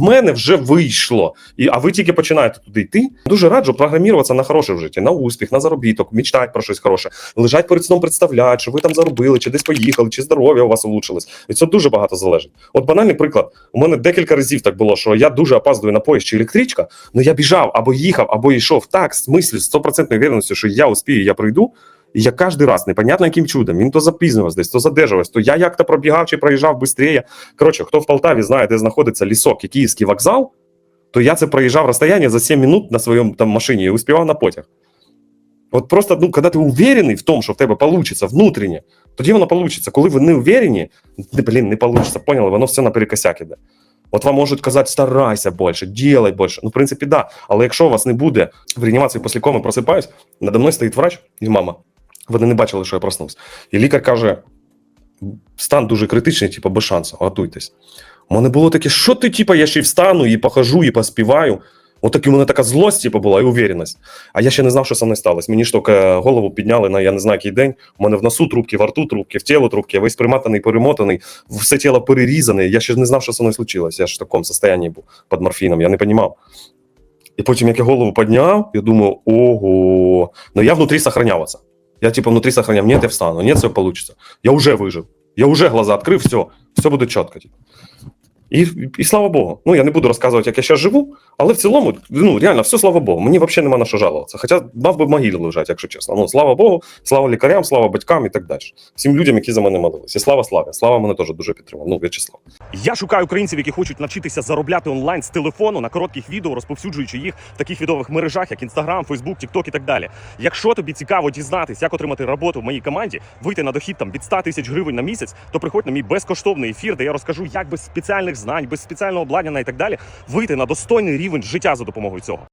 мене вже вийшло. І, а ви тільки починаєте туди йти. Дуже раджу програміруватися на хороше в житті, на успіх, на заробіток, мечтати про щось хороше, лежать перед сном, представляти, що ви там заробили, чи десь поїхали, чи здоров'я у вас улучшилось. І це дуже багато залежить. От банальний приклад. У мене декілька разів так було, що я дуже опаздую на поїзд чи електричка, але я біжав або їхав, або йшов так, з мислю, з стопроцентною вірністю, що я успію, я пройду. Я кожен раз, непонятно яким чудом, він то запізнювався десь, то задержувався, то я як-то пробігав чи проїжджав швидше. Коротше, хто в Полтаві знає, де знаходиться лісок і Київський вокзал, то я це проїжджав розстояння за 7 минут на своєму там машині і успівав на потяг. От просто, ну, коли ти уверений в тому, що в тебе вийде внутрішнє, тоді воно вийде. Коли ви не уверені, блін, не вийде, поняли, воно все наперекосяк іде. От вам можуть казати, старайся більше, ділай більше. Ну, в принципі, да. Але якщо у вас не буде в реанімації після коми просипаюсь, надо мною стоїть врач і мама. Вони не бачили, що я проснувся. І лікар каже: стан дуже критичний, типу, без шансу, готуйтесь. У мене було таке, що ти, типу, я ще й встану, і похожу, і поспіваю. От таки у мене така злость, типу, була і уверенність. А я ще не знав, що со мною сталося. Мені ж тільки голову підняли на я не знаю який день. У мене в носу трубки, во рту трубки, в тіло трубки, я весь приматаний, перемотаний, все тіло перерізане. Я ще не знав, що со мною случилось. Я ж в такому стані був під морфіном, я не розумів. І потім, як я голову підняв, я думаю, ого. Ну я внутрі сохранявся. Я типа внутри сохраняю, нет, я встану, нет, все получится. Я уже выжил. Я уже глаза открыл, все, все будет четко. Типу. І, і слава Богу. Ну, я не буду розказувати, як я зараз живу, але в цілому, ну, реально, все слава Богу. Мені взагалі нема на що жалуватися. Хоча мав би в могилі лежати, якщо чесно. Ну, слава Богу, слава лікарям, слава батькам і так далі. Всім людям, які за мене молились. І слава славі. Слава мене теж дуже підтримав. Ну, В'ячеслав. Я шукаю українців, які хочуть навчитися заробляти онлайн з телефону на коротких відео, розповсюджуючи їх в таких відових мережах, як Instagram, Facebook, TikTok і так далі. Якщо тобі цікаво дізнатись, як отримати роботу в моїй команді, вийти на дохід там від 100 тисяч гривень на місяць, то приходь на мій безкоштовний ефір, де я розкажу, як без спеціальних знань, без спеціального обладнання і так далі вийти на достойний рівень життя за допомогою цього.